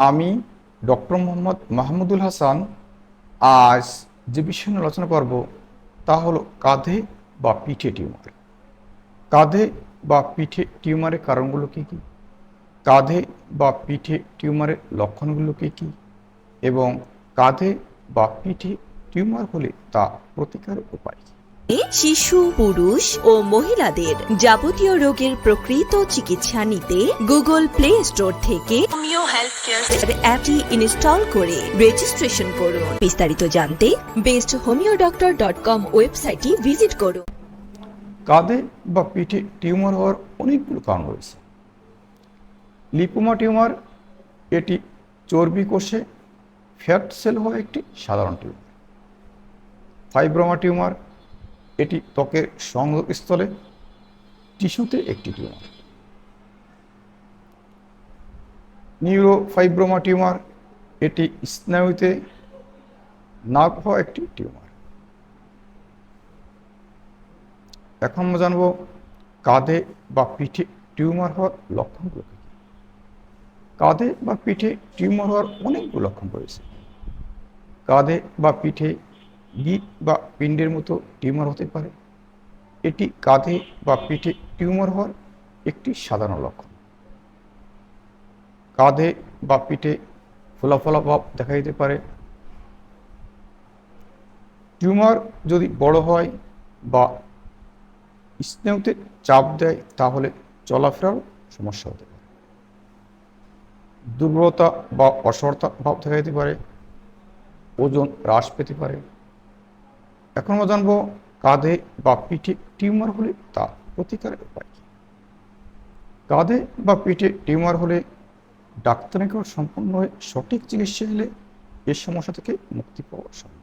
আমি ডক্টর মোহাম্মদ মাহমুদুল হাসান আজ যে বিষয় নিয়ে আলোচনা করব তা হলো কাঁধে বা পিঠে টিউমার। কাঁধে বা পিঠে টিউমারের কারণগুলো কী কী? কাঁধে বা পিঠে টিউমারের লক্ষণগুলো কী কী? এবং কাঁধে বা পিঠে টিউমার হলে তা প্রতিকারের উপায় কী? শিশু পুরুষ ও মহিলাদের যাবতীয় রোগের প্রকৃত চিকিৎসা নিতে গুগল প্লে স্টোর থেকে হোমিও হেলথ কেয়ার অ্যাপটি ইনস্টল করে রেজিস্ট্রেশন করুন। বিস্তারিত জানতে best homeo doctor dot com ওয়েবসাইটটি ভিজিট করুন। কাঁধে বা পিঠে টিউমার হওয়ার অনেকগুলো কারণ রয়েছে। লিপোমা টিউমার এটি চর্বি কোষে ফ্যাট সেল হওয়া একটি সাধারণ টিউমার। ফাইব্রোমা টিউমার এটি ত্বকের সংযোগস্থলে টিস্যুতে একটি টিউমার। নিউরোফাইব্রোমা টিউমার এটি স্নায়ুতে নাক হওয়া একটি টিউমার। এখন আমরা জানব কাঁধে বা পিঠে টিউমার হওয়ার লক্ষণগুলো? কাঁধে বা পিঠে টিউমার হওয়ার অনেকগুলো লক্ষণ রয়েছে। কাঁধে বা পিঠে গিট বা পিণ্ডের মতো টিউমার হতে পারে। এটি কাঁধে বা পিঠে টিউমার হওয়ার একটি সাধারণ লক্ষণ। কাঁধে বা পিঠে ফোলা ফোলা ভাব দেখা দিতে পারে। টিউমার যদি বড় হয় বা স্নেহতে চাপ দেয়, তাহলে চলাফেরার সমস্যা হতে পারে। দুর্বলতা বা অসরতা ভাব দেখা যেতে পারে। ওজন হ্রাস পেতে পারে। এখন আমরা জানব কাঁধে বা পিঠে টিউমার হলে তা প্রতিকারের উপায় কী? কাঁধে বা পিঠে টিউমার হলে ডাক্তারের সম্পূর্ণ হয়ে সঠিক চিকিৎসা নিলে এ সমস্যা থেকে মুক্তি পাওয়া সম্ভব।